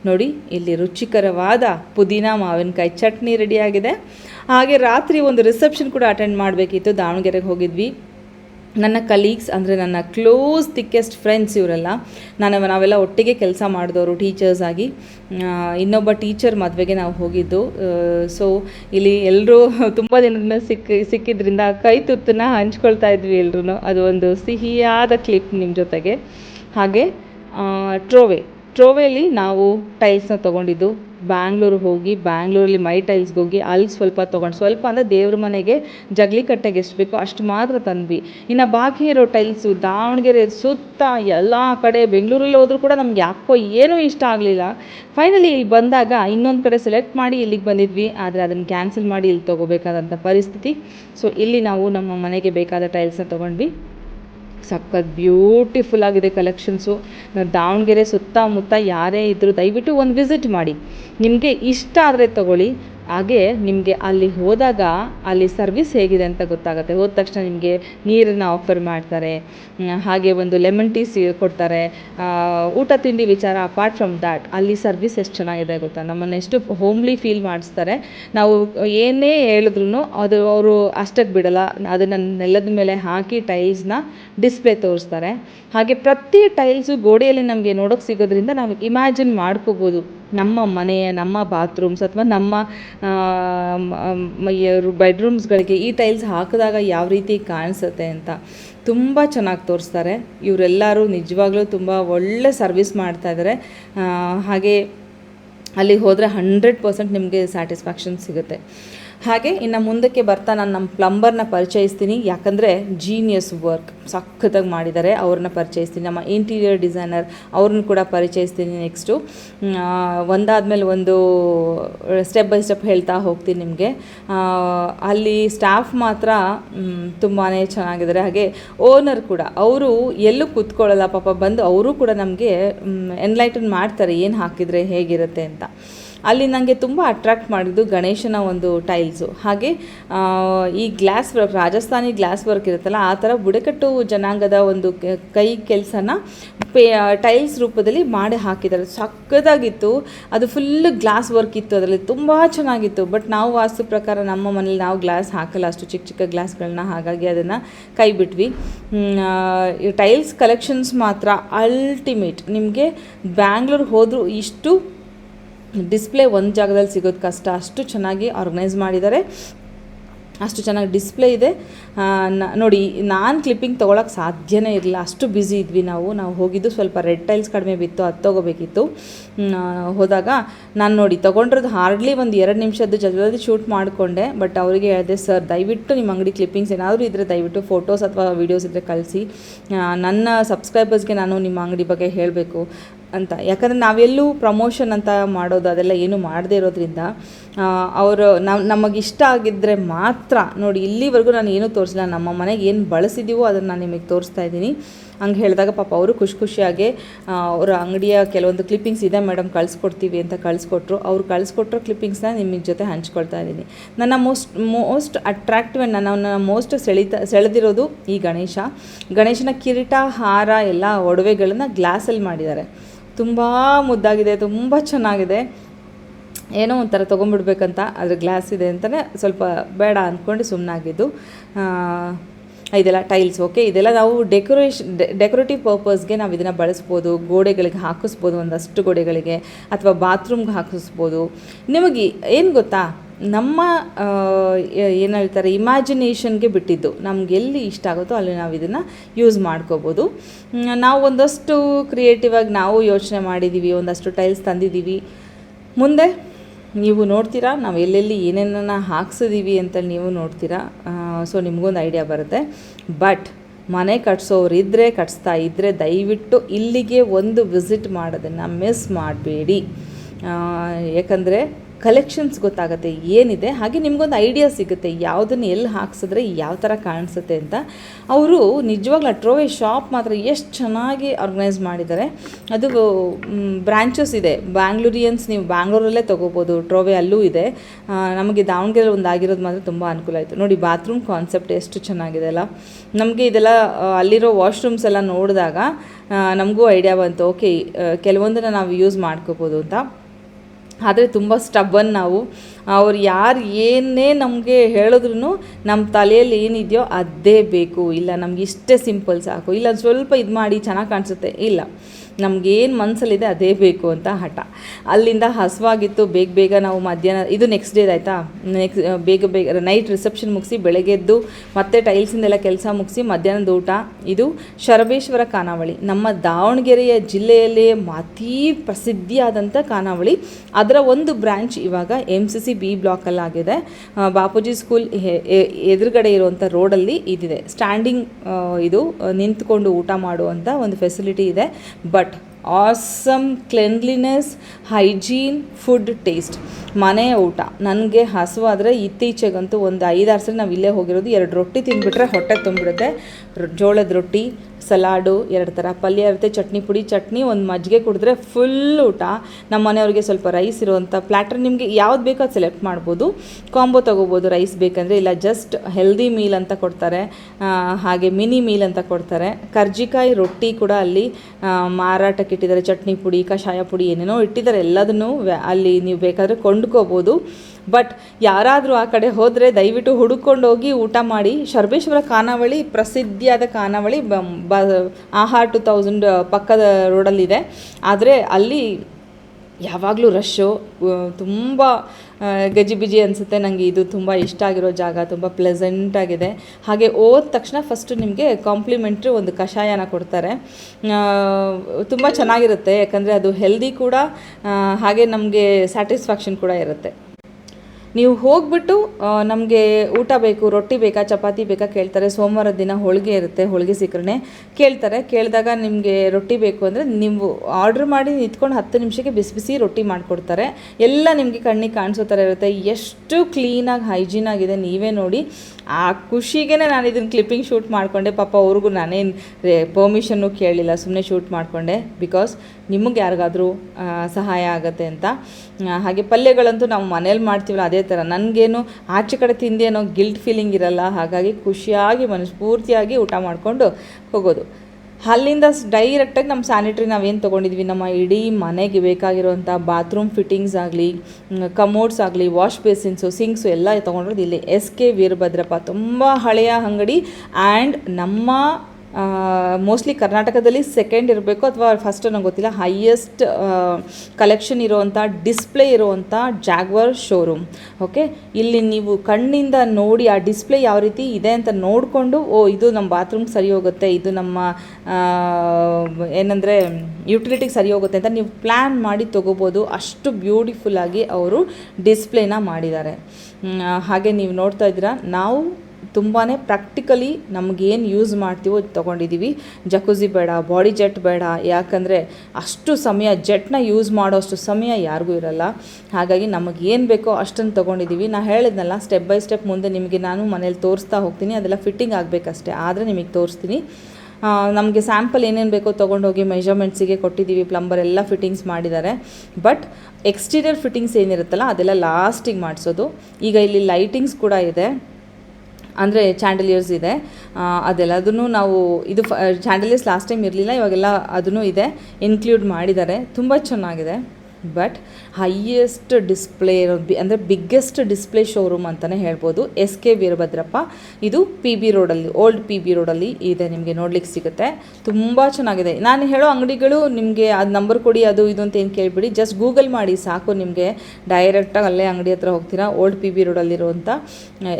ನೋಡಿ, ಇಲ್ಲಿ ರುಚಿಕರವಾದ ಪುದೀನ ಮಾವಿನಕಾಯಿ ಚಟ್ನಿ ರೆಡಿಯಾಗಿದೆ. ಹಾಗೆ ರಾತ್ರಿ ಒಂದು ರಿಸೆಪ್ಷನ್ ಕೂಡ ಅಟೆಂಡ್ ಮಾಡಬೇಕಿತ್ತು. ದಾವಣಗೆರೆಗೆ ಹೋಗಿದ್ವಿ. ನನ್ನ ಕಲೀಗ್ಸ್ ಅಂದರೆ ನನ್ನ ಕ್ಲೋಸ್ ತಿಕ್ಕೆಸ್ಟ್ ಫ್ರೆಂಡ್ಸ್ ಇವರೆಲ್ಲ. ನಾನು, ನಾವೆಲ್ಲ ಒಟ್ಟಿಗೆ ಕೆಲಸ ಮಾಡಿದವರು ಟೀಚರ್ಸ್ ಆಗಿ. ಇನ್ನೊಬ್ಬ ಟೀಚರ್ ಮದುವೆಗೆ ನಾವು ಹೋಗಿದ್ದು. ಸೊ ಇಲ್ಲಿ ಎಲ್ಲರೂ ತುಂಬ ದಿನದ ಮೇಲೆ ಸಿಕ್ಕಿ ಸಿಕ್ಕಿದ್ರಿಂದ ಕೈ ತುತ್ತನ್ನ ಹಂಚ್ಕೊಳ್ತಾ ಇದ್ವಿ ಎಲ್ಲರೂ ಅದು ಒಂದು ಸಿಹಿಯಾದ ಕ್ಲಿಪ್ ನಿಮ್ಮ ಜೊತೆಗೆ. ಹಾಗೆ ಟ್ರೋವೆ ಟ್ರೋವೆಲಿ ನಾವು ಟೈಲ್ಸ್ನ ತೊಗೊಂಡಿದ್ದು. ಬ್ಯಾಂಗ್ಳೂರಿಗೆ ಹೋಗಿ ಬ್ಯಾಂಗ್ಳೂರಲ್ಲಿ ಮೈ ಟೈಲ್ಸ್ಗೆ ಹೋಗಿ, ಅಲ್ಲಿ ಸ್ವಲ್ಪ ತೊಗೊಂಡು, ಸ್ವಲ್ಪ ಅಂದರೆ ದೇವ್ರ ಮನೆಗೆ ಜಗಲಿ ಕಟ್ಟೆಗೆ ಎಷ್ಟು ಬೇಕೋ ಅಷ್ಟು ಮಾತ್ರ ತಂದ್ವಿ. ಇನ್ನು ಬಾಕಿ ಇರೋ ಟೈಲ್ಸು ದಾವಣಗೆರೆ ಸುತ್ತ ಎಲ್ಲ ಕಡೆ ಬೆಂಗಳೂರಲ್ಲಿ ಹೋದರೂ ಕೂಡ ನಮ್ಗೆ ಯಾಕೋ ಏನೂ ಇಷ್ಟ ಆಗಲಿಲ್ಲ. ಫೈನಲಿ ಇಲ್ಲಿ ಬಂದಾಗ ಇನ್ನೊಂದು ಕಡೆ ಸೆಲೆಕ್ಟ್ ಮಾಡಿ ಇಲ್ಲಿಗೆ ಬಂದಿದ್ವಿ. ಆದರೆ ಅದನ್ನು ಕ್ಯಾನ್ಸಲ್ ಮಾಡಿ ಇಲ್ಲಿ ತೊಗೋಬೇಕಾದಂಥ ಪರಿಸ್ಥಿತಿ. ಸೊ ಇಲ್ಲಿ ನಾವು ನಮ್ಮ ಮನೆಗೆ ಬೇಕಾದ ಟೈಲ್ಸ್ನ ತೊಗೊಂಡ್ವಿ. ಸಖತ್ ಬ್ಯೂಟಿಫುಲ್ ಆಗಿದೆ ಕಲೆಕ್ಷನ್ಸು ದಾವಣಗೆರೆ ಸುತ್ತಮುತ್ತ ಯಾರೇ ಇದ್ದರೂ ದಯವಿಟ್ಟು ಒಂದು ವಿಸಿಟ್ ಮಾಡಿ. ನಿಮಗೆ ಇಷ್ಟ ಆದರೆ ತಗೊಳ್ಳಿ. ಹಾಗೆ ನಿಮಗೆ ಅಲ್ಲಿ ಹೋದಾಗ ಅಲ್ಲಿ ಸರ್ವಿಸ್ ಹೇಗಿದೆ ಅಂತ ಗೊತ್ತಾಗುತ್ತೆ. ಹೋದ ತಕ್ಷಣ ನಿಮಗೆ ನೀರನ್ನು ಆಫರ್ ಮಾಡ್ತಾರೆ. ಹಾಗೆ ಒಂದು ಲೆಮನ್ ಟೀ ಸಿ ಕೊಡ್ತಾರೆ. ಊಟ ತಿಂಡಿ ವಿಚಾರ ಅಪಾರ್ಟ್ ಫ್ರಮ್ ದ್ಯಾಟ್ ಅಲ್ಲಿ ಸರ್ವಿಸ್ ಎಷ್ಟು ಚೆನ್ನಾಗಿದೆ ಗೊತ್ತಾ? ನಮ್ಮನ್ನು ಎಷ್ಟು ಹೋಮ್ಲಿ ಫೀಲ್ ಮಾಡಿಸ್ತಾರೆ. ನಾವು ಏನೇ ಹೇಳಿದ್ರು ಅದು ಅವರು ಅಷ್ಟಕ್ಕೆ ಬಿಡಲ್ಲ. ಅದನ್ನು ನೆಲದ ಮೇಲೆ ಹಾಕಿ ಟೈಲ್ಸ್ನ ಡಿಸ್ಪ್ಲೇ ತೋರಿಸ್ತಾರೆ. ಹಾಗೆ ಪ್ರತಿ ಟೈಲ್ಸು ಗೋಡೆಯಲ್ಲಿ ನಮಗೆ ನೋಡೋಕೆ ಸಿಗೋದ್ರಿಂದ ನಾವು ಇಮ್ಯಾಜಿನ್ ಮಾಡ್ಕೋಬೋದು. ನಮ್ಮ ಮನೆಯ ನಮ್ಮ ಬಾತ್ರೂಮ್ಸ್ ಅಥವಾ ನಮ್ಮ ಬೆಡ್ರೂಮ್ಸ್ಗಳಿಗೆ ಈ ಟೈಲ್ಸ್ ಹಾಕಿದಾಗ ಯಾವ ರೀತಿ ಕಾಣಿಸುತ್ತೆ ಅಂತ ತುಂಬ ಚೆನ್ನಾಗಿ ತೋರಿಸ್ತಾರೆ. ಇವರೆಲ್ಲರೂ ನಿಜವಾಗ್ಲೂ ತುಂಬ ಒಳ್ಳೆ ಸರ್ವಿಸ್ ಮಾಡ್ತಾ ಇದ್ದಾರೆ ಹಾಗೆ ಅಲ್ಲಿಗೆ ಹೋದರೆ ಹಂಡ್ರೆಡ್ ಪರ್ಸೆಂಟ್ ನಿಮಗೆ ಸ್ಯಾಟಿಸ್ಫ್ಯಾಕ್ಷನ್ ಸಿಗುತ್ತೆ. ಹಾಗೆ ಇನ್ನು ಮುಂದಕ್ಕೆ ಬರ್ತಾ ನಾನು ನಮ್ಮ ಪ್ಲಂಬರ್ನ ಪರಿಚಯಿಸ್ತೀನಿ. ಯಾಕಂದರೆ ಜೀನಿಯಸ್ ವರ್ಕ್ ಸಖತ್ತಾಗಿ ಮಾಡಿದ್ದಾರೆ. ಅವ್ರನ್ನ ಪರಿಚಯಿಸ್ತೀನಿ. ನಮ್ಮ ಇಂಟೀರಿಯರ್ ಡಿಸೈನರ್ ಅವ್ರನ್ನ ಕೂಡ ಪರಿಚಯಿಸ್ತೀನಿ ನೆಕ್ಸ್ಟು ಒಂದಾದಮೇಲೆ ಒಂದು ಸ್ಟೆಪ್ ಬೈ ಸ್ಟೆಪ್ ಹೇಳ್ತಾ ಹೋಗ್ತೀನಿ ನಿಮಗೆ. ಅಲ್ಲಿ ಸ್ಟಾಫ್ ಮಾತ್ರ ತುಂಬಾ ಚೆನ್ನಾಗಿದ್ದಾರೆ. ಹಾಗೆ ಓನರ್ ಕೂಡ, ಅವರು ಎಲ್ಲೂ ಕೂತ್ಕೊಳ್ಳಲ್ಲ. ಪಾಪ ಬಂದು ಅವರು ಕೂಡ ನಮಗೆ ಎನ್ಲೈಟನ್ ಮಾಡ್ತಾರೆ. ಏನು ಹಾಕಿದರೆ ಹೇಗಿರುತ್ತೆ ಅಂತ. ಅಲ್ಲಿ ನನಗೆ ತುಂಬ ಅಟ್ರಾಕ್ಟ್ ಮಾಡಿದ್ದು ಗಣೇಶನ ಒಂದು ಟೈಲ್ಸು ಹಾಗೆ ಈ glass work Rajasthani glass work ಇರುತ್ತಲ್ಲ, ಆ ಥರ ಬುಡಕಟ್ಟು ಜನಾಂಗದ ಒಂದು ಕ- ಕೆಲಸನ ಪೇ ಟೈಲ್ಸ್ ರೂಪದಲ್ಲಿ ಮಾಡಿ ಹಾಕಿದ್ದಾರೆ. ಸಕ್ಕದಾಗಿತ್ತು ಅದು ಫುಲ್ ಗ್ಲಾಸ್ ವರ್ಕ್ ಇತ್ತು ಅದರಲ್ಲಿ. ತುಂಬ ಚೆನ್ನಾಗಿತ್ತು. ಬಟ್ ನಾವು ವಾಸ್ತು ಪ್ರಕಾರ ನಮ್ಮ ಮನೇಲಿ ನಾವು ಗ್ಲಾಸ್ ಹಾಕಲ್ಲ. ಅಷ್ಟು ಚಿಕ್ಕ ಚಿಕ್ಕ ಗ್ಲಾಸ್ಗಳನ್ನ ಹಾಗಾಗಿ ಅದನ್ನು ಕೈ ಬಿಟ್ವಿ. ಟೈಲ್ಸ್ ಕಲೆಕ್ಷನ್ಸ್ ಮಾತ್ರ ಅಲ್ಟಿಮೇಟ್ ನಿಮಗೆ ಬ್ಯಾಂಗ್ಳೂರ್ ಹೋದರೂ ಇಷ್ಟು ಡಿಸ್ಪ್ಲೇ ಒಂದು ಜಾಗದಲ್ಲಿ ಸಿಗೋದು ಕಷ್ಟ. ಅಷ್ಟು ಚೆನ್ನಾಗಿ ಆರ್ಗನೈಸ್ ಮಾಡಿದ್ದಾರೆ. ಅಷ್ಟು ಚೆನ್ನಾಗಿ ಡಿಸ್ಪ್ಲೇ ಇದೆ. ನೋಡಿ, ನಾನು ಕ್ಲಿಪ್ಪಿಂಗ್ ತೊಗೊಳಕ್ಕೆ ಸಾಧ್ಯನೇ ಇರಲಿಲ್ಲ. ಅಷ್ಟು ಬ್ಯುಸಿ ಇದ್ವಿ ನಾವು. ನಾವು ಹೋಗಿದ್ದು ಸ್ವಲ್ಪ ರೆಡ್ ಟೈಲ್ಸ್ ಕಡಿಮೆ ಬಿತ್ತು, ಅದು ತೊಗೋಬೇಕಿತ್ತು. ಹೋದಾಗ ನಾನು ನೋಡಿ, ತೊಗೊಂಡಿರೋದು ಹಾರ್ಡ್ಲಿ ಒಂದು ಎರಡು ನಿಮಿಷದ್ದು ಜೊತೆ ಶೂಟ್ ಮಾಡಿಕೊಂಡೆ. ಬಟ್ ಅವರಿಗೆ ಹೇಳಿದೆ, ಸರ್, ದಯವಿಟ್ಟು ನಿಮ್ಮ ಅಂಗಡಿ ಕ್ಲಿಪ್ಪಿಂಗ್ಸ್ ಏನಾದರೂ ಇದ್ದರೆ ದಯವಿಟ್ಟು ಫೋಟೋಸ್ ಅಥವಾ ವೀಡಿಯೋಸ್ ಇದ್ದರೆ ಕಳಿಸಿ. ನನ್ನ ಸಬ್ಸ್ಕ್ರೈಬರ್ಸ್ಗೆ ನಾನು ನಿಮ್ಮ ಅಂಗಡಿ ಬಗ್ಗೆ ಹೇಳಬೇಕು. ಅಂತ. ಯಾಕಂದರೆ ನಾವೆಲ್ಲೂ ಪ್ರಮೋಷನ್ ಅಂತ ಮಾಡೋದು ಅದೆಲ್ಲ ಏನು ಮಾಡದೇ ಇರೋದ್ರಿಂದ ಅವರು ನಮ್ಮ ನಮಗಿಷ್ಟ ಆಗಿದ್ದರೆ ಮಾತ್ರ ನೋಡಿ ಇಲ್ಲಿವರೆಗೂ ನಾನು ಏನೂ ತೋರಿಸಿಲ್ಲ, ನಮ್ಮ ಮನೆಗೆ ಏನು ಬಳಸಿದ್ದೀವೋ ಅದನ್ನು ನಾನು ನಿಮಗೆ ತೋರಿಸ್ತಾ ಇದ್ದೀನಿ. ಹಂಗೆ ಹೇಳಿದಾಗ ಪಾಪ ಅವರು ಖುಷಿ ಖುಷಿಯಾಗಿ ಅವರ ಅಂಗಡಿಯ ಕೆಲವೊಂದು ಕ್ಲಿಪ್ಪಿಂಗ್ಸ್ ಇದೆ ಮೇಡಮ್ ಕಳಿಸ್ಕೊಡ್ತೀವಿ ಅಂತ ಕಳಿಸ್ಕೊಟ್ರು. ಅವ್ರು ಕಳಿಸ್ಕೊಟ್ರೋ ಕ್ಲಿಪ್ಪಿಂಗ್ಸ್ನ ನಿಮಗೆ ಜೊತೆ ಹಂಚ್ಕೊಳ್ತಾ ಇದ್ದೀನಿ. ನನ್ನ ಮೋಸ್ಟ್ ಮೋಸ್ಟ್ ಅಟ್ರಾಕ್ಟಿವ್ ಆ್ಯಂಡ್ ನನ್ನ ಮೋಸ್ಟ್ ಸೆಳಿತ, ಸೆಳೆದಿರೋದು ಈ ಗಣೇಶ. ಗಣೇಶನ ಕಿರೀಟ, ಹಾರ, ಎಲ್ಲ ಒಡವೆಗಳನ್ನು ಗ್ಲಾಸಲ್ಲಿ ಮಾಡಿದ್ದಾರೆ. ತುಂಬ ಮುದ್ದಾಗಿದೆ, ತುಂಬ ಚೆನ್ನಾಗಿದೆ. ಏನೋ ಒಂಥರ ತೊಗೊಂಬಿಡ್ಬೇಕಂತ ಅದ್ರ ಗ್ಲಾಸ್ ಇದೆ ಅಂತಲೇ ಸ್ವಲ್ಪ ಬೇಡ ಅಂದ್ಕೊಂಡು ಸುಮ್ಮನಾಗಿದ್ದು ಇದೆಲ್ಲ ಟೈಲ್ಸ್ ಓಕೆ ಇದೆಲ್ಲ ನಾವು ಡೆಕೋರೇಷನ್ ಡೆಕೋರೇಟಿವ್ ಪರ್ಪಸ್ಗೆ ನಾವು ಇದನ್ನು ಬಳಸ್ಬೋದು, ಗೋಡೆಗಳಿಗೆ ಹಾಕಿಸ್ಬೋದು ಒಂದಷ್ಟು ಗೋಡೆಗಳಿಗೆ, ಅಥವಾ ಬಾತ್ರೂಮ್ಗೆ ಹಾಕಿಸ್ಬೋದು. ನಿಮಗೆ ಏನು ಗೊತ್ತಾ? ನಮ್ಮ ಏನು ಹೇಳ್ತಾರೆ ಇಮ್ಯಾಜಿನೇಷನ್ಗೆ ಬಿಟ್ಟಿದ್ದು. ನಮ್ಗೆ ಎಲ್ಲಿ ಇಷ್ಟ ಆಗುತ್ತೋ ಅಲ್ಲಿ ನಾವು ಇದನ್ನು ಯೂಸ್ ಮಾಡ್ಕೋಬೋದು. ನಾವು ಒಂದಷ್ಟು ಕ್ರಿಯೇಟಿವ್ ಆಗಿ ನಾವು ಯೋಚನೆ ಮಾಡಿದ್ದೀವಿ ಒಂದಷ್ಟು ಟೈಲ್ಸ್ ತಂದಿದ್ದೀವಿ ಮುಂದೆ ನೀವು ನೋಡ್ತೀರಾ, ನಾವು ಎಲ್ಲೆಲ್ಲಿ ಏನೇನನ್ನು ಹಾಕ್ಸಿದೀವಿ ಅಂತ ನೀವು ನೋಡ್ತೀರಾ ಸೊ ನಿಮಗೊಂದು ಐಡಿಯಾ ಬರುತ್ತೆ. ಬಟ್ ಮನೆ ಕಟ್ಸೋರು ಇದ್ದರೆ ಕಟ್ಸ್ತಾ ಇದ್ದರೆ ದಯವಿಟ್ಟು ಇಲ್ಲಿಗೆ ಒಂದು ವಿಸಿಟ್ ಮಾಡೋದನ್ನು ಮಿಸ್ ಮಾಡಬೇಡಿ. ಯಾಕಂದರೆ ಕಲೆಕ್ಷನ್ಸ್ ಗೊತ್ತಾಗುತ್ತೆ, ಏನಿದೆ, ಹಾಗೆ ನಿಮಗೊಂದು ಐಡಿಯಾ ಸಿಗುತ್ತೆ, ಯಾವುದನ್ನು ಎಲ್ಲಿ ಹಾಕ್ಸಿದ್ರೆ ಯಾವ ಥರ ಕಾಣಿಸುತ್ತೆ ಅಂತ. ಅವರು ನಿಜವಾಗ್ಲೂ ಟ್ರೋವೆ ಶಾಪ್ ಮಾತ್ರ ಎಷ್ಟು ಚೆನ್ನಾಗಿ ಆರ್ಗನೈಸ್ ಮಾಡಿದ್ದಾರೆ. ಅದು ಬ್ರ್ಯಾಂಚಸ್ ಇದೆ. ಬ್ಯಾಂಗ್ಳೂರಿಯನ್ಸ್ ನೀವು ಬ್ಯಾಂಗ್ಳೂರಲ್ಲೇ ತೊಗೋಬೋದು ಟ್ರೋವೆ ಅಲ್ಲೂ ಇದೆ. ನಮಗೆ ದಾವಣಗೆರೆ ಒಂದು ಆಗಿರೋದು ಮಾತ್ರ ತುಂಬ ಅನುಕೂಲ ಆಯಿತು. ನೋಡಿ ಬಾತ್ರೂಮ್ ಕಾನ್ಸೆಪ್ಟ್ ಎಷ್ಟು ಚೆನ್ನಾಗಿದೆ ಅಲ್ಲ. ನಮಗೆ ಇದೆಲ್ಲ ಅಲ್ಲಿರೋ ವಾಶ್ರೂಮ್ಸ್ ಎಲ್ಲ ನೋಡಿದಾಗ ನಮಗೂ ಐಡಿಯಾ ಬಂತು. ಓಕೆ ಕೆಲವೊಂದನ್ನು ನಾವು ಯೂಸ್ ಮಾಡ್ಕೋಬೋದು ಅಂತ. ಆದರೆ ತುಂಬ ಸ್ಟಬ್ಬನ್ ನಾವು. ಅವ್ರು ಯಾರು ಏನೇ ನಮಗೆ ಹೇಳಿದ್ರು ನಮ್ಮ ತಲೆಯಲ್ಲಿ ಏನಿದೆಯೋ ಅದೇ ಬೇಕು. ಇಲ್ಲ, ನಮ್ಗೆ ಇಷ್ಟೇ ಸಿಂಪಲ್ ಸಾಕು. ಇಲ್ಲ, ಸ್ವಲ್ಪ ಇದು ಮಾಡಿ ಚೆನ್ನಾಗಿ ಕಾಣಿಸುತ್ತೆ. ಇಲ್ಲ. ನಮಗೇನು ಮನಸ್ಸಲ್ಲಿದೆ ಅದೇ ಬೇಕು ಅಂತ ಹಠ. ಅಲ್ಲಿಂದ ಹಸುವಾಗಿತ್ತು, ಬೇಗ ಬೇಗ ನಾವು ಮಧ್ಯಾಹ್ನ, ಇದು ನೆಕ್ಸ್ಟ್ ಡೇ ಆಯಿತಾ? ನೆಕ್ಸ್ಟ್ ಬೇಗ ಬೇಗ ನೈಟ್ ರಿಸೆಪ್ಷನ್ ಮುಗಿಸಿ ಬೆಳಗ್ಗೆದ್ದು ಮತ್ತೆ ಟೈಲ್ಸಿಂದೆಲ್ಲ ಕೆಲಸ ಮುಗಿಸಿ, ಮಧ್ಯಾಹ್ನದ ಊಟ, ಇದು ಶರಬೇಶ್ವರ ಖಾನಾವಳಿ ನಮ್ಮ ದಾವಣಗೆರೆಯ ಜಿಲ್ಲೆಯಲ್ಲಿ ಅತೀ ಪ್ರಸಿದ್ಧಿಯಾದಂಥ ಖಾನಾವಳಿ ಅದರ ಒಂದು ಬ್ರ್ಯಾಂಚ್ ಇವಾಗ ಎಂ ಸಿ ಸಿ ಬಿ ಬ್ಲಾಕಲ್ಲಾಗಿದೆ ಬಾಪೂಜಿ ಸ್ಕೂಲ್ ಎದುರುಗಡೆ ಇರುವಂಥ ರೋಡಲ್ಲಿ ಇದಿದೆ. ಸ್ಟ್ಯಾಂಡಿಂಗ್ ಇದು, ನಿಂತ್ಕೊಂಡು ಊಟ ಮಾಡುವಂಥ ಒಂದು ಫೆಸಿಲಿಟಿ ಇದೆ. But awesome cleanliness hygiene food taste ಮನೆಯ ಊಟ. ನನಗೆ ಹಸುವಾದರೆ ಇತ್ತೀಚೆಗಂತೂ ಒಂದು ಐದಾರು ಸಲ ನಾವು ಇಲ್ಲೇ ಹೋಗಿರೋದು. ಎರಡು ರೊಟ್ಟಿ ತಿಂದುಬಿಟ್ರೆ ಹೊಟ್ಟೆ ತುಂಬಿಡುತ್ತೆ ಜೋಳದ ರೊಟ್ಟಿ ಸಲಾಡು, ಎರಡು ಥರ ಪಲ್ಯ ಇರುತ್ತೆ, ಚಟ್ನಿ ಪುಡಿ, ಚಟ್ನಿ ಒಂದು ಮಜ್ಜಿಗೆ ಕುಡಿದ್ರೆ ಫುಲ್ ಊಟ. ನಮ್ಮ ಮನೆಯವ್ರಿಗೆ ಸ್ವಲ್ಪ ರೈಸ್ ಇರುವಂಥ ಪ್ಲ್ಯಾಟರ್ ನಿಮಗೆ ಯಾವ್ದು ಬೇಕೋ ಅದು ಸೆಲೆಕ್ಟ್ ಮಾಡ್ಬೋದು. ಕಾಂಬೋ ತೊಗೋಬೋದು ರೈಸ್ ಬೇಕಂದರೆ, ಇಲ್ಲ ಜಸ್ಟ್ ಹೆಲ್ದಿ ಮೀಲ್ ಅಂತ ಕೊಡ್ತಾರೆ. ಹಾಗೆ ಮಿನಿ ಮೀಲ್ ಅಂತ ಕೊಡ್ತಾರೆ. ಕರ್ಜಿಕಾಯಿ ರೊಟ್ಟಿ ಕೂಡ ಅಲ್ಲಿ ಮಾರಾಟಕ್ಕೆ ಇಟ್ಟಿದ್ದಾರೆ. ಚಟ್ನಿ ಪುಡಿ, ಕಷಾಯ ಪುಡಿ, ಏನೇನೋ ಇಟ್ಟಿದ್ದಾರೆ. ಎಲ್ಲದನ್ನು ಅಲ್ಲಿ ನೀವು ಬೇಕಾದರೆ ಕೊಂಡ್ಕೋಬೋದು. ಬಟ್ ಯಾರಾದರೂ ಆ ಕಡೆ ಹೋದರೆ ದಯವಿಟ್ಟು ಹುಡುಕೊಂಡು ಹೋಗಿ ಊಟ ಮಾಡಿ. ಶರ್ಬೇಶ್ವರ ಖಾನಾವಳಿ, ಪ್ರಸಿದ್ಧಿಯಾದ ಖಾನಾವಳಿ ಬ ಆಹಾ ಟು ತೌಸಂಡ್ ಪಕ್ಕದ ರೋಡಲ್ಲಿದೆ ಆದರೆ ಅಲ್ಲಿ ಯಾವಾಗಲೂ ರಶ್ಶು ತುಂಬ ಗಜಿಬಿಜಿ ಅನಿಸುತ್ತೆ. ನನಗೆ ಇದು ತುಂಬ ಇಷ್ಟ ಆಗಿರೋ ಜಾಗ, ತುಂಬ ಪ್ಲೆಸೆಂಟಾಗಿದೆ ಹಾಗೆ ಹೋದ ತಕ್ಷಣ ಫಸ್ಟು ನಿಮಗೆ ಕಾಂಪ್ಲಿಮೆಂಟ್ರಿ ಒಂದು ಕಷಾಯನ ಕೊಡ್ತಾರೆ. ತುಂಬ ಚೆನ್ನಾಗಿರುತ್ತೆ. ಯಾಕಂದರೆ ಅದು ಹೆಲ್ದಿ ಕೂಡ ಹಾಗೆ ನಮಗೆ ಸ್ಯಾಟಿಸ್ಫ್ಯಾಕ್ಷನ್ ಕೂಡ ಇರುತ್ತೆ. ನೀವು ಹೋಗ್ಬಿಟ್ಟು ನಮಗೆ ಊಟ ಬೇಕು, ರೊಟ್ಟಿ ಬೇಕಾ, ಚಪಾತಿ ಬೇಕಾ ಕೇಳ್ತಾರೆ. ಸೋಮವಾರದ ದಿನ ಹೋಳಿಗೆ ಇರುತ್ತೆ, ಹೋಳಿಗೆ ಸಿಕ್ಕರೆ ಕೇಳ್ತಾರೆ. ಕೇಳಿದಾಗ ನಿಮಗೆ ರೊಟ್ಟಿ ಬೇಕು ಅಂದರೆ ನೀವು ಆರ್ಡ್ರ್ ಮಾಡಿ ನಿಂತ್ಕೊಂಡು ಹತ್ತು ನಿಮಿಷಕ್ಕೆ ಬಿಸಿ ಬಿಸಿ ರೊಟ್ಟಿ ಮಾಡಿಕೊಡ್ತಾರೆ. ಎಲ್ಲ ನಿಮಗೆ ಕಣ್ಣಿಗೆ ಕಾಣಿಸೋ ಥರ ಇರುತ್ತೆ. ಎಷ್ಟು ಕ್ಲೀನಾಗಿ ಹೈಜೀನ್ ಆಗಿದೆ, ನೀವೇ ನೋಡಿ. ಆ ಖುಷಿಗೆ ನಾನು ಇದನ್ನು ಕ್ಲಿಪ್ಪಿಂಗ್ ಶೂಟ್ ಮಾಡಿಕೊಂಡೆ. ಪಾಪ ಅವ್ರಿಗೂ ನಾನೇನು ಪರ್ಮಿಷನ್ನು ಕೇಳಲಿಲ್ಲ ಸುಮ್ಮನೆ ಶೂಟ್ ಮಾಡಿಕೊಂಡೆ. ಬಿಕಾಸ್ ನಿಮಗೆ ಯಾರಿಗಾದರೂ ಸಹಾಯ ಆಗುತ್ತೆ ಅಂತ. ಹಾಗೆ ಪಲ್ಯಗಳಂತೂ ನಾವು ಮನೇಲಿ ಮಾಡ್ತೀವಲ್ಲ, ಅದೇ ಥರ ನನಗೇನು ಆಚೆ ಕಡೆ ತಿಂದೇನೋ ಅನ್ನೋ ಗಿಲ್ಟ್ ಫೀಲಿಂಗ್ ಇರಲ್ಲ. ಹಾಗಾಗಿ ಖುಷಿಯಾಗಿ, ಮನಸ್ಫೂರ್ತಿಯಾಗಿ ಊಟ ಮಾಡಿಕೊಂಡು ಹೋಗೋದು. ಅಲ್ಲಿಂದ ಡೈರೆಕ್ಟಾಗಿ ನಮ್ಮ ಸ್ಯಾನಿಟ್ರಿ ನಾವೇನು ತೊಗೊಂಡಿದ್ವಿ? ನಮ್ಮ ಇಡೀ ಮನೆಗೆ ಬೇಕಾಗಿರುವಂಥ ಬಾತ್ರೂಮ್ ಫಿಟ್ಟಿಂಗ್ಸ್ ಆಗಲಿ ಕಮೋಡ್ಸ್ ಆಗಲಿ ವಾಶ್ ಬೇಸಿನ್ಸು ಸಿಂಕ್ಸು ಎಲ್ಲ ತೊಗೊಂಡಿರೋದು ಇಲ್ಲಿ ಎಸ್ ಕೆ ವೀರಭದ್ರಪ್ಪ. ತುಂಬ ಹಳೆಯ ಅಂಗಡಿ ಆ್ಯಂಡ್ ನಮ್ಮ ಮೋಸ್ಟ್ಲಿ ಕರ್ನಾಟಕದಲ್ಲಿ ಸೆಕೆಂಡ್ ಇರಬೇಕು ಅಥವಾ ಫಸ್ಟ್ ನಂಗೆ ಗೊತ್ತಿಲ್ಲ ಹೈಯೆಸ್ಟ್ ಕಲೆಕ್ಷನ್ ಇರುವಂಥ ಡಿಸ್ಪ್ಲೇ ಇರುವಂಥ ಜಾಗ್ವರ್ ಶೋರೂಮ್ ಓಕೆ ಇಲ್ಲಿ ನೀವು ಕಣ್ಣಿಂದ ನೋಡಿ ಆ ಡಿಸ್ಪ್ಲೇ ಯಾವ ರೀತಿ ಇದೆ ಅಂತ ನೋಡಿಕೊಂಡು, ಓ, ಇದು ನಮ್ಮ ಬಾತ್ರೂಮ್ಗೆ ಸರಿ ಹೋಗುತ್ತೆ, ಇದು ನಮ್ಮ ಏನಂದರೆ ಯುಟಿಲಿಟಿಗೆ ಸರಿ ಹೋಗುತ್ತೆ ಅಂತ ನೀವು ಪ್ಲ್ಯಾನ್ ಮಾಡಿ ತೊಗೋಬೋದು. ಅಷ್ಟು ಬ್ಯೂಟಿಫುಲ್ಲಾಗಿ ಅವರು ಡಿಸ್ಪ್ಲೇನ ಮಾಡಿದ್ದಾರೆ. ಹಾಗೆ ನೀವು ನೋಡ್ತಾ ಇದ್ದೀರಾ. ನಾವು ತುಂಬಾ ಪ್ರಾಕ್ಟಿಕಲಿ ನಮಗೇನು ಯೂಸ್ ಮಾಡ್ತೀವೋ ಅದು ತೊಗೊಂಡಿದ್ದೀವಿ ಜಕುಜಿ ಬೇಡ ಬಾಡಿ ಜೆಟ್ ಬೇಡ, ಯಾಕಂದರೆ ಅಷ್ಟು ಸಮಯ ಜೆಟ್ನ ಯೂಸ್ ಮಾಡೋಷ್ಟು ಸಮಯ ಯಾರಿಗೂ ಇರಲ್ಲ. ಹಾಗಾಗಿ ನಮಗೇನು ಬೇಕೋ ಅಷ್ಟನ್ನು ತೊಗೊಂಡಿದ್ದೀವಿ ನಾನು ಹೇಳಿದ್ನಲ್ಲ ಸ್ಟೆಪ್ ಬೈ ಸ್ಟೆಪ್ ಮುಂದೆ ನಿಮಗೆ ನಾನು ಮನೇಲಿ ತೋರಿಸ್ತಾ ಹೋಗ್ತೀನಿ. ಅದೆಲ್ಲ ಫಿಟ್ಟಿಂಗ್ ಆಗಬೇಕಷ್ಟೇ. ಆದರೆ ನಿಮಗೆ ತೋರಿಸ್ತೀನಿ. ನಮಗೆ ಸ್ಯಾಂಪಲ್ ಏನೇನು ಬೇಕೋ ತೊಗೊಂಡೋಗಿ ಮೆಷರ್ಮೆಂಟ್ಸಿಗೆ ಕೊಟ್ಟಿದ್ದೀವಿ ಪ್ಲಂಬರ್ ಎಲ್ಲ ಫಿಟ್ಟಿಂಗ್ಸ್ ಮಾಡಿದ್ದಾರೆ. ಬಟ್ ಎಕ್ಸ್ಟೀರಿಯರ್ ಫಿಟ್ಟಿಂಗ್ಸ್ ಏನಿರುತ್ತಲ್ಲ, ಅದೆಲ್ಲ ಲಾಸ್ಟಿಗೆ ಮಾಡಿಸೋದು. ಈಗ ಇಲ್ಲಿ ಲೈಟಿಂಗ್ಸ್ ಕೂಡ ಇದೆ. ಅಂದರೆ ಚಾಂಡಲಿಯರ್ಸ್ ಇದೆ. ಅದೆಲ್ಲದನ್ನು ನಾವು ಇದು ಚಾಂಡಲಿಯರ್ಸ್ ಲಾಸ್ಟ್ ಟೈಮ್ ಇರಲಿಲ್ಲ, ಇವಾಗೆಲ್ಲ ಅದನ್ನು ಇದೆ ಇನ್ಕ್ಲೂಡ್ ಮಾಡಿದ್ದಾರೆ. ತುಂಬ ಚೆನ್ನಾಗಿದೆ. ಬಟ್ ಹೈಯೆಸ್ಟ್ ಡಿಸ್ಪ್ಲೇ ಇರೋದು ಅಂದರೆ ಬಿಗ್ಗೆಸ್ಟ್ ಡಿಸ್ಪ್ಲೇ ಶೋರೂಮ್ ಅಂತಲೇ ಹೇಳ್ಬೋದು. S K Veerabhadrappa. ಇದು ಪಿ ಬಿ ರೋಡಲ್ಲಿ ಓಲ್ಡ್ ಪಿ ಬಿ ರೋಡಲ್ಲಿ ಇದೆ, ನಿಮಗೆ ನೋಡ್ಲಿಕ್ಕೆ ಸಿಗುತ್ತೆ. ತುಂಬ ಚೆನ್ನಾಗಿದೆ. ನಾನು ಹೇಳೋ ಅಂಗಡಿಗಳು ನಿಮಗೆ ಅದು ನಂಬರ್ ಕೊಡಿ, ಅದು ಇದು ಅಂತ ಏನು ಕೇಳಿಬಿಡಿ. ಜಸ್ಟ್ ಗೂಗಲ್ ಮಾಡಿ, ಸಾಕು ನಿಮಗೆ. ಡೈರೆಕ್ಟಾಗಿ ಅಲ್ಲೇ ಅಂಗಡಿ ಹತ್ರ ಹೋಗ್ತೀರಾ? ಓಲ್ಡ್ ಪಿ ಬಿ ರೋಡಲ್ಲಿರುವಂಥ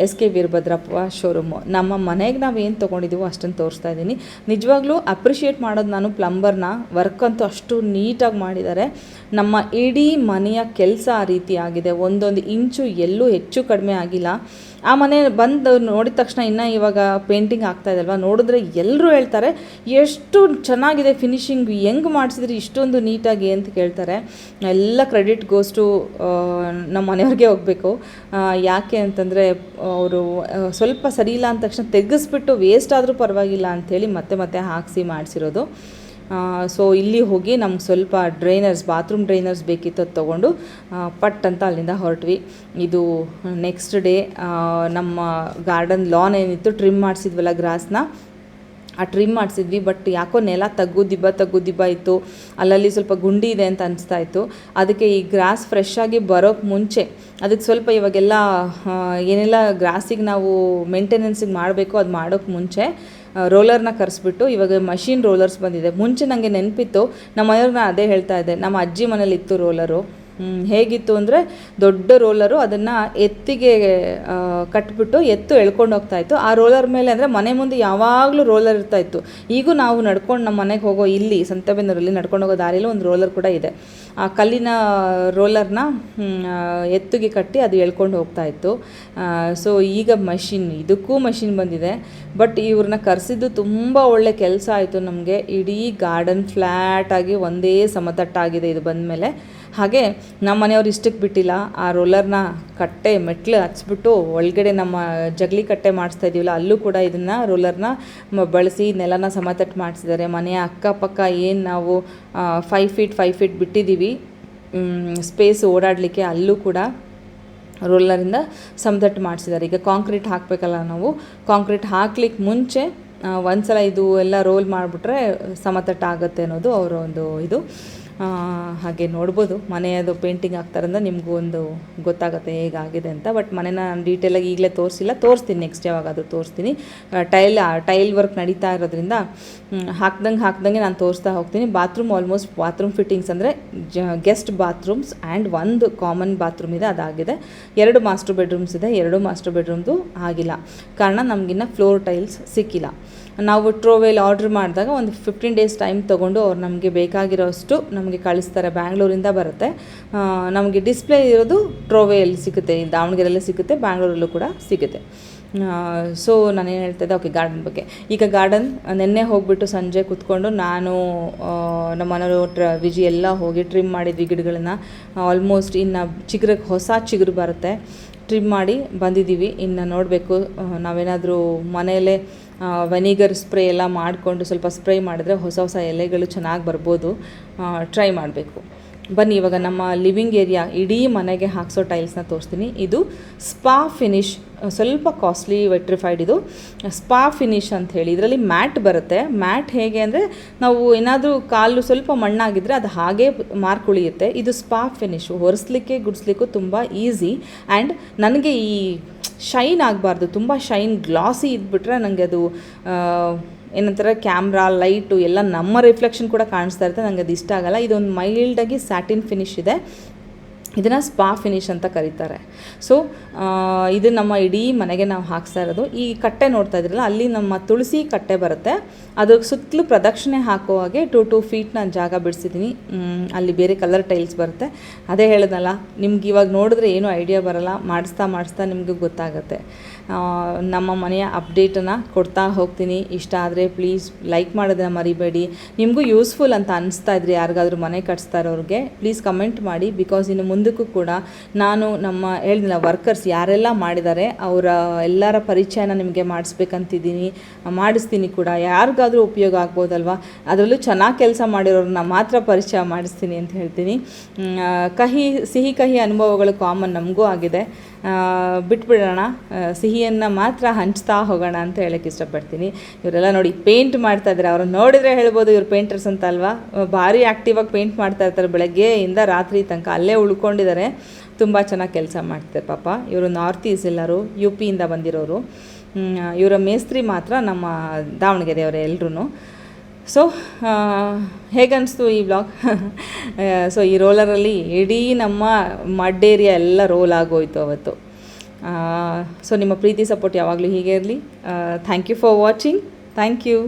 ಎಸ್ ಕೆ ವೀರಭದ್ರಪ್ಪ ಶೋರೂಮು ನಮ್ಮ ಮನೆಗೆ ನಾವು ಏನು ತೊಗೊಂಡಿದ್ದೀವೋ ಅಷ್ಟನ್ನು ತೋರಿಸ್ತಾ ಇದ್ದೀನಿ. ನಿಜವಾಗ್ಲೂ ಅಪ್ರಿಷಿಯೇಟ್ ಮಾಡೋದು ನಾನು ಪ್ಲಂಬರ್ನ ವರ್ಕ್ ಅಂತೂ ಅಷ್ಟು ನೀಟಾಗಿ ಮಾಡಿದ್ದಾರೆ. ನಮ್ಮ ಇಡೀ ಮನೆಯ ಕೆಲಸ ಆ ರೀತಿ ಆಗಿದೆ. ಒಂದೊಂದು ಇಂಚು ಎಲ್ಲೂ ಹೆಚ್ಚು ಕಡಿಮೆ ಆಗಿಲ್ಲ. ಆ ಮನೆ ಬಂದು ನೋಡಿದ ತಕ್ಷಣ ಇನ್ನು ಇವಾಗ ಪೇಂಟಿಂಗ್ ಆಗ್ತಾ ಇದಲ್ವ ನೋಡಿದ್ರೆ ಎಲ್ಲರೂ ಹೇಳ್ತಾರೆ, ಎಷ್ಟು ಚೆನ್ನಾಗಿದೆ ಫಿನಿಶಿಂಗ್ ಹೆಂಗೆ ಮಾಡಿಸಿದ್ರಿ ಇಷ್ಟೊಂದು ನೀಟಾಗಿ? ಅಂತ ಕೇಳ್ತಾರೆ. ಎಲ್ಲ ಕ್ರೆಡಿಟ್ ಗೋಸ್ಟು ನಮ್ಮ ಮನೆಯವ್ರಿಗೆ ಹೋಗಬೇಕು. ಯಾಕೆ ಅಂತಂದರೆ, ಅವರು ಸ್ವಲ್ಪ ಸರಿ ಇಲ್ಲ ಅಂದ ತಕ್ಷಣ ತೆಗೆಸ್ಬಿಟ್ಟು ವೇಸ್ಟ್ ಆದರೂ ಪರವಾಗಿಲ್ಲ ಅಂಥೇಳಿ ಮತ್ತೆ ಮತ್ತೆ ಹಾಕಿಸಿ ಮಾಡಿಸಿರೋದು. ಸೊ ಇಲ್ಲಿ ಹೋಗಿ ನಮ್ಗೆ ಸ್ವಲ್ಪ ಡ್ರೈನರ್ಸ್ ಬಾತ್ರೂಮ್ ಡ್ರೈನರ್ಸ್ ಬೇಕಿತ್ತು ಅದು ತೊಗೊಂಡು ಪಟ್ ಅಂತ ಅಲ್ಲಿಂದ ಹೊರಟ್ವಿ. ಇದು ನೆಕ್ಸ್ಟ್ ಡೇ ನಮ್ಮ ಗಾರ್ಡನ್ ಲಾನ್ ಏನಿತ್ತು ಟ್ರಿಮ್ ಮಾಡಿಸಿದ್ವಲ್ಲ ಗ್ರಾಸ್ನ ಆ ಟ್ರಿಮ್ ಮಾಡಿಸಿದ್ವಿ ಬಟ್ ಯಾಕೋ ನೆಲ ತಗ್ಗು ದಿಬ್ಬ ತಗ್ಗು ದಿಬ್ಬ ಇತ್ತು. ಅಲ್ಲಲ್ಲಿ ಸ್ವಲ್ಪ ಗುಂಡಿ ಇದೆ ಅಂತ ಅನಿಸ್ತಾ ಇತ್ತು. ಅದಕ್ಕೆ ಈ ಗ್ರಾಸ್ ಫ್ರೆಶ್ ಆಗಿ ಬರೋಕ್ಕೆ ಮುಂಚೆ ಅದಕ್ಕೆ ಸ್ವಲ್ಪ ಇವಾಗೆಲ್ಲ ಏನೆಲ್ಲ ಗ್ರಾಸಿಗೆ ನಾವು ಮೇಂಟೆನೆನ್ಸಿಗೆ ಮಾಡಬೇಕು ಅದು ಮಾಡೋಕ್ಕೆ ಮುಂಚೆ ರೋಲರ್ನ ಕರೆಸ್ಬಿಟ್ಟು ಇವಾಗ ಮಷಿನ್ ರೋಲರ್ಸ್ ಬಂದಿದೆ. ಮುಂಚೆ ನನಗೆ ನೆನಪಿತ್ತು ನಮ್ಮ ಮನೆಯವ್ರನ್ನ ಅದೇ ಹೇಳ್ತಾ ಇದ್ದೆ, ನಮ್ಮ ಅಜ್ಜಿ ಮನೇಲಿ ಇತ್ತು ರೋಲರು. ಹೇಗಿತ್ತು ಅಂದರೆ ದೊಡ್ಡ ರೋಲರು ಅದನ್ನು ಎತ್ತಿಗೆ ಕಟ್ಬಿಟ್ಟು ಎತ್ತು ಎಳ್ಕೊಂಡು ಹೋಗ್ತಾ ಇತ್ತು. ಆ ರೋಲರ್ ಮೇಲೆ ಅಂದರೆ ಮನೆ ಮುಂದೆ ಯಾವಾಗಲೂ ರೋಲರ್ ಇರ್ತಾ ಇತ್ತು. ಈಗೂ ನಾವು ನಡ್ಕೊಂಡು ನಮ್ಮ ಮನೆಗೆ ಹೋಗೋ ಇಲ್ಲಿ ಸಂತೆಬೆನ್ನೂರಲ್ಲಿ ನಡ್ಕೊಂಡು ಹೋಗೋ ದಾರಿಯಲ್ಲಿ ಒಂದು ರೋಲರ್ ಕೂಡ ಇದೆ. ಆ ಕಲ್ಲಿನ ರೋಲರ್ನ ಎತ್ತುಗೆ ಕಟ್ಟಿ ಅದು ಎಳ್ಕೊಂಡು ಹೋಗ್ತಾ ಇತ್ತು. ಸೊ ಈಗ ಮಷಿನ್ ಇದಕ್ಕೂ ಮಷಿನ್ ಬಂದಿದೆ. ಬಟ್ ಇವ್ರನ್ನ ಕರೆಸಿದ್ದು ತುಂಬ ಒಳ್ಳೆ ಕೆಲಸ ಆಯಿತು ನಮಗೆ. ಇಡೀ ಗಾರ್ಡನ್ ಫ್ಲ್ಯಾಟಾಗಿ ಒಂದೇ ಸಮತಟ್ಟಾಗಿದೆ ಇದು ಬಂದಮೇಲೆ. ಹಾಗೆ ನಮ್ಮ ಮನೆಯವ್ರು ಇಷ್ಟಕ್ಕೆ ಬಿಟ್ಟಿಲ್ಲ. ಆ ರೋಲರ್ನ ಕಟ್ಟೆ, ಮೆಟ್ಲು ಹಚ್ಚಿಬಿಟ್ಟು ಒಳಗಡೆ ನಮ್ಮ ಜಗಲಿ ಕಟ್ಟೆ ಮಾಡಿಸ್ತಾ ಇದ್ದೀವಲ್ಲ, ಅಲ್ಲೂ ಕೂಡ ಇದನ್ನು ರೋಲರ್ನ ಬಳಸಿ ನೆಲನ ಸಮತಟ್ಟು ಮಾಡಿಸಿದ್ದಾರೆ. ಮನೆಯ ಅಕ್ಕಪಕ್ಕ ಏನು ನಾವು ಫೈವ್ ಫೀಟ್ ಫೈವ್ ಫೀಟ್ ಬಿಟ್ಟಿದ್ದೀವಿ. ಸ್ಪೇಸ್ ಓಡಾಡಲಿಕ್ಕೆ ಅಲ್ಲೂ ಕೂಡ ರೋಲರಿಂದ ಸಮತಟ್ಟು ಮಾಡಿಸಿದ್ದಾರೆ. ಈಗ ಕಾಂಕ್ರೀಟ್ ಹಾಕಬೇಕಲ್ಲ ನಾವು. ಕಾಂಕ್ರೀಟ್ ಹಾಕ್ಲಿಕ್ಕೆ ಮುಂಚೆ ಒಂದು ಸಲ ಇದು ಎಲ್ಲ ರೋಲ್ ಮಾಡಿಬಿಟ್ರೆ ಸಮತಟ್ಟಾಗುತ್ತೆ ಅನ್ನೋದು ಅವರ ಒಂದು ಇದು. ಹಾಗೆ ನೋಡ್ಬೋದು. ಮನೆಯದು ಪೇಂಟಿಂಗ್ ಹಾಕ್ತಾರಂದ ನಿಮಗೂ ಒಂದು ಗೊತ್ತಾಗುತ್ತೆ ಹೇಗಾಗಿದೆ ಅಂತ. ಬಟ್ ಮನೇನ ನಾನು ಡೀಟೇಲಾಗಿ ಈಗಲೇ ತೋರಿಸಿಲ್ಲ. ತೋರಿಸ್ತೀನಿ ನೆಕ್ಸ್ಟ್ ಯಾವಾಗಾದರೂ ತೋರಿಸ್ತೀನಿ. ಟೈಲ್ ಟೈಲ್ ವರ್ಕ್ ನಡೀತಾ ಇರೋದ್ರಿಂದ ಹಾಕ್ದಂಗೆ ಹಾಕ್ದಂಗೆ ನಾನು ತೋರಿಸ್ತಾ ಹೋಗ್ತೀನಿ. ಬಾತ್ರೂಮ್ ಆಲ್ಮೋಸ್ಟ್ ಬಾತ್ರೂಮ್ ಫಿಟ್ಟಿಂಗ್ಸ್ ಅಂದರೆ ಜ ಗೆಸ್ಟ್ ಬಾತ್ರೂಮ್ಸ್ ಆ್ಯಂಡ್ ಒಂದು ಕಾಮನ್ ಬಾತ್ರೂಮ್ ಇದೆ, ಅದಾಗಿದೆ. ಎರಡು ಮಾಸ್ಟರ್ ಬೆಡ್ರೂಮ್ಸ್ ಇದೆ, ಎರಡು ಮಾಸ್ಟರ್ ಬೆಡ್ರೂಮ್ದು ಆಗಿಲ್ಲ. ಕಾರಣ ನಮಗಿನ್ನ ಫ್ಲೋರ್ ಟೈಲ್ಸ್ ಸಿಕ್ಕಿಲ್ಲ. ನಾವು ಟ್ರೋವೆಲ್ ಆರ್ಡ್ರ್ ಮಾಡಿದಾಗ ಒಂದು ಫಿಫ್ಟೀನ್ ಡೇಸ್ ಟೈಮ್ ತೊಗೊಂಡು ಅವ್ರು ನಮಗೆ ಬೇಕಾಗಿರೋಷ್ಟು ನಮಗೆ ಕಳಿಸ್ತಾರೆ. ಬ್ಯಾಂಗ್ಳೂರಿಂದ ಬರುತ್ತೆ. ನಮಗೆ ಡಿಸ್ಪ್ಲೇ ಇರೋದು ಟ್ರೋವೆಲ್ ಸಿಗುತ್ತೆ. ದಾವಣಗೆರೆಯಲ್ಲೇ ಸಿಗುತ್ತೆ. ಬ್ಯಾಂಗ್ಳೂರಲ್ಲೂ ಕೂಡ ಸಿಗುತ್ತೆ. ಸೊ ನಾನು ಏನು ಹೇಳ್ತಾ ಇದ್ದೆ? ಓಕೆ ಗಾರ್ಡನ್ ಬಗ್ಗೆ. ಈಗ ಗಾರ್ಡನ್ ನಿನ್ನೆ ಹೋಗ್ಬಿಟ್ಟು ಸಂಜೆ ಕೂತ್ಕೊಂಡು ನಾನು ನಮ್ಮ ಟ್ರ ವಿಜಿ ಎಲ್ಲ ಹೋಗಿ ಟ್ರಿಮ್ ಮಾಡಿದ್ವಿ ಗಿಡಗಳನ್ನ. ಆಲ್ಮೋಸ್ಟ್ ಇನ್ನು ಚಿಗುರಕ್ಕೆ ಹೊಸ ಚಿಗುರು ಬರುತ್ತೆ. ಟ್ರಿಮ್ ಮಾಡಿ ಬಂದಿದ್ದೀವಿ. ಇನ್ನು ನೋಡಬೇಕು. ನಾವೇನಾದರೂ ಮನೆಯಲ್ಲೇ ವೆನಿಗರ್ ಸ್ಪ್ರೇ ಎಲ್ಲ ಮಾಡಿಕೊಂಡು ಸ್ವಲ್ಪ ಸ್ಪ್ರೇ ಮಾಡಿದ್ರೆ ಹೊಸ ಹೊಸ ಎಲೆಗಳು ಚೆನ್ನಾಗಿ ಬರ್ಬೋದು. ಟ್ರೈ ಮಾಡಬೇಕು. ಬನ್ನಿ, ಇವಾಗ ನಮ್ಮ ಲಿವಿಂಗ್ ಏರಿಯಾ ಇಡೀ ಮನೆಗೆ ಹಾಕ್ಸೋ ಟೈಲ್ಸ್ನ ತೋರಿಸ್ತೀನಿ. ಇದು ಸ್ಪಾ ಫಿನಿಶ್ ಸ್ವಲ್ಪ ಕಾಸ್ಟ್ಲಿ ವೆಟ್ರಿಫೈಡ್ ಇದು. ಸ್ಪಾ ಫಿನಿಶ್ ಅಂತ ಹೇಳಿ, ಇದರಲ್ಲಿ ಮ್ಯಾಟ್ ಬರುತ್ತೆ. ಮ್ಯಾಟ್ ಹೇಗೆ ಅಂದರೆ, ನಾವು ಏನಾದರೂ ಕಾಲು ಸ್ವಲ್ಪ ಮಣ್ಣಾಗಿದ್ದರೆ ಅದು ಹಾಗೆ ಮಾರ್ಕ್ ಉಳಿಯುತ್ತೆ. ಇದು ಸ್ಪಾ ಫಿನಿಶು, ಒರೆಸ್ಲಿಕ್ಕೆ ಗುಡಿಸ್ಲಿಕ್ಕೂ ತುಂಬ ಈಸಿ ಆ್ಯಂಡ್ ನನಗೆ ಈ ಶೈನ್ ಆಗಬಾರ್ದು, ತುಂಬ ಶೈನ್ ಗ್ಲಾಸಿ ಇದ್ಬಿಟ್ರೆ ನನಗೆ ಅದು ಏನಂತಾರೆ ಕ್ಯಾಮ್ರಾ ಲೈಟು ಎಲ್ಲ ನಮ್ಮ ರಿಫ್ಲೆಕ್ಷನ್ ಕೂಡ ಕಾಣಿಸ್ತಾ ಇರುತ್ತೆ. ನನಗೆ ಅದು ಇಷ್ಟ ಆಗಲ್ಲ. ಇದೊಂದು ಮೈಲ್ಡಾಗಿ ಸ್ಯಾಟಿನ್ ಫಿನಿಶ್ ಇದೆ. ಇದನ್ನು ಸ್ಪಾ ಫಿನಿಶ್ ಅಂತ ಕರೀತಾರೆ. ಸೊ ಇದು ನಮ್ಮ ಇಡೀ ಮನೆಗೆ ನಾವು ಹಾಕ್ಸ್ತಾ ಇರೋದು. ಈ ಕಟ್ಟೆ ನೋಡ್ತಾ ಇದ್ರಲ್ಲ, ಅಲ್ಲಿ ನಮ್ಮ ತುಳಸಿ ಕಟ್ಟೆ ಬರುತ್ತೆ. ಅದ್ರ ಸುತ್ತಲೂ ಪ್ರದಕ್ಷಿಣೆ ಹಾಕೋ ಹಾಗೆ ಟು, ಟೂ ಫೀಟ್ ನಾನು ಜಾಗ ಬಿಡಿಸಿದ್ದೀನಿ. ಅಲ್ಲಿ ಬೇರೆ ಕಲರ್ ಟೈಲ್ಸ್ ಬರುತ್ತೆ. ಅದೇ ಹೇಳಿದ್ನಲ್ಲ ನಿಮ್ಗೆ ಇವಾಗ ನೋಡಿದ್ರೆ ಏನೂ ಐಡಿಯಾ ಬರಲ್ಲ. ಮಾಡಿಸ್ತಾ ಮಾಡಿಸ್ತಾ ನಿಮಗೆ ಗೊತ್ತಾಗುತ್ತೆ. ನಮ್ಮ ಮನೆಯ ಅಪ್ಡೇಟನ್ನು ಕೊಡ್ತಾ ಹೋಗ್ತೀನಿ. ಇಷ್ಟ ಆದರೆ ಪ್ಲೀಸ್ ಲೈಕ್ ಮಾಡೋದನ್ನ ಮರಿಬೇಡಿ. ನಿಮಗೂ ಯೂಸ್ಫುಲ್ ಅಂತ ಅನಿಸ್ತಾ ಇದ್ರಿ ಯಾರಿಗಾದ್ರೂ ಮನೆ ಕಟ್ಸ್ತಾ ಇರೋರಿಗೆ ಪ್ಲೀಸ್ ಕಮೆಂಟ್ ಮಾಡಿ. ಬಿಕಾಸ್ ಇನ್ನು ಮುಂದಕ್ಕೂ ಕೂಡ ನಾನು ನಮ್ಮ ಹೇಳಿದಿಲ್ಲ ವರ್ಕರ್ಸ್ ಯಾರೆಲ್ಲ ಮಾಡಿದ್ದಾರೆ, ಅವರ ಎಲ್ಲರ ಪರಿಚಯನ ನಿಮಗೆ ಮಾಡಿಸ್ಬೇಕಂತಿದ್ದೀನಿ, ಮಾಡಿಸ್ತೀನಿ ಕೂಡ. ಯಾರಿಗಾದರೂ ಉಪಯೋಗ ಆಗ್ಬೋದಲ್ವ? ಅದರಲ್ಲೂ ಚೆನ್ನಾಗಿ ಕೆಲಸ ಮಾಡಿರೋರನ್ನ ಮಾತ್ರ ಪರಿಚಯ ಮಾಡಿಸ್ತೀನಿ ಅಂತ ಹೇಳ್ತೀನಿ. ಕಹಿ, ಸಿಹಿ ಕಹಿ ಅನುಭವಗಳು ಕಾಮನ್ ನಮಗೂ ಆಗಿದೆ. ಬಿಟ್ಬಿಡೋಣ. ಸಿಹಿಯನ್ನು ಮಾತ್ರ ಹಂಚ್ತಾ ಹೋಗೋಣ ಅಂತ ಹೇಳಕ್ಕೆ ಇಷ್ಟಪಡ್ತೀನಿ. ಇವರೆಲ್ಲ ನೋಡಿ ಪೇಂಟ್ ಮಾಡ್ತಾ ಇದ್ದಾರೆ ಅವ್ರನ್ನ ನೋಡಿದರೆ ಹೇಳ್ಬೋದು ಇವ್ರು ಪೇಂಟರ್ಸ್ ಅಂತ ಅಲ್ವಾ? ಭಾರಿ ಭಾರಿ ಆ್ಯಕ್ಟಿವಾಗಿ ಪೇಂಟ್ ಮಾಡ್ತಾ ಇರ್ತಾರೆ ಬೆಳಗ್ಗೆಯಿಂದ ರಾತ್ರಿ ತನಕ. ಅಲ್ಲೇ ಉಳ್ಕೊಂಡಿದ್ದಾರೆ ತುಂಬ ಚೆನ್ನಾಗಿ ಕೆಲಸ ಮಾಡ್ತಾರೆ ಪಾಪ. ಇವರು ನಾರ್ತ್ ಈಸ್ಟ್ ಎಲ್ಲರೂ ಯು ಪಿಯಿಂದ ಬಂದಿರೋರು. ಇವರ ಮೇಸ್ತ್ರಿ ಮಾತ್ರ ನಮ್ಮ ದಾವಣಗೆರೆಯವರೇ ಎಲ್ಲರೂ ಸೊ ಹೇಗನ್ನಿಸ್ತು ಈ ಬ್ಲಾಗ್ ಸೊ ಈ ರೋಲರಲ್ಲಿ ಇಡೀ ನಮ್ಮ ಮಡ್ ಏರಿಯಾ ಎಲ್ಲ ರೋಲ್ ಆಗೋಯ್ತು ಅವತ್ತು. ಸೊ ನಿಮ್ಮ ಪ್ರೀತಿ ಸಪೋರ್ಟ್ ಯಾವಾಗಲೂ ಹೀಗೆ ಇರಲಿ. Thank you for watching thank you